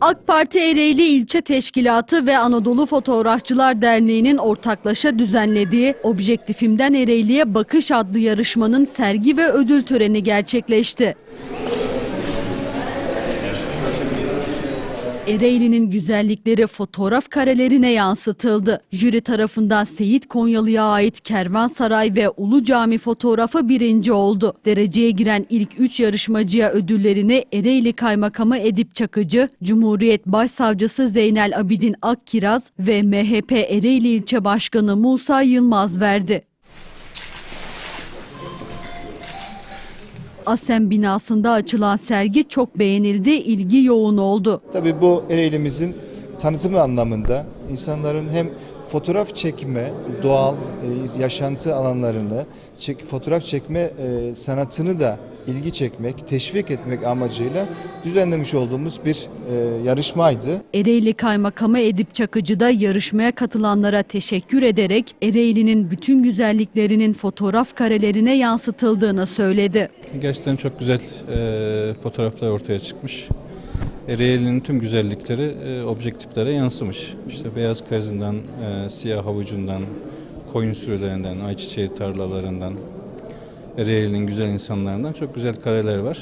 AK Parti Ereğli İlçe Teşkilatı ve Anadolu Fotoğrafçılar Derneği'nin ortaklaşa düzenlediği Objektifimden Ereğli'ye Bakış adlı yarışmanın sergi ve ödül töreni gerçekleşti. Ereğli'nin güzellikleri fotoğraf karelerine yansıtıldı. Jüri tarafından Seyit Konyalı'ya ait Kervansaray ve Ulu Cami fotoğrafı birinci oldu. Dereceye giren ilk üç yarışmacıya ödüllerini Ereğli Kaymakamı Edip Çakıcı, Cumhuriyet Başsavcısı Zeynel Abidin Akkiraz ve MHP Ereğli İlçe Başkanı Musa Yılmaz verdi. Asem binasında açılan sergi çok beğenildi, ilgi yoğun oldu. Tabii bu Ereğli'mizin tanıtımı anlamında insanların hem fotoğraf çekme, doğal e, yaşantı alanlarını, çek, fotoğraf çekme e, sanatını da ilgi çekmek, teşvik etmek amacıyla düzenlemiş olduğumuz bir e, yarışmaydı. Ereğli Kaymakamı Edip Çakıcı da yarışmaya katılanlara teşekkür ederek Ereğli'nin bütün güzelliklerinin fotoğraf karelerine yansıtıldığını söyledi. Gerçekten çok güzel e, fotoğraflar ortaya çıkmış. Ereğli'nin tüm güzellikleri e, objektiflere yansımış. İşte beyaz kazından, e, siyah havucundan, koyun sürülerinden, ayçiçeği tarlalarından, Ereğli'nin güzel insanlarından çok güzel kareler var.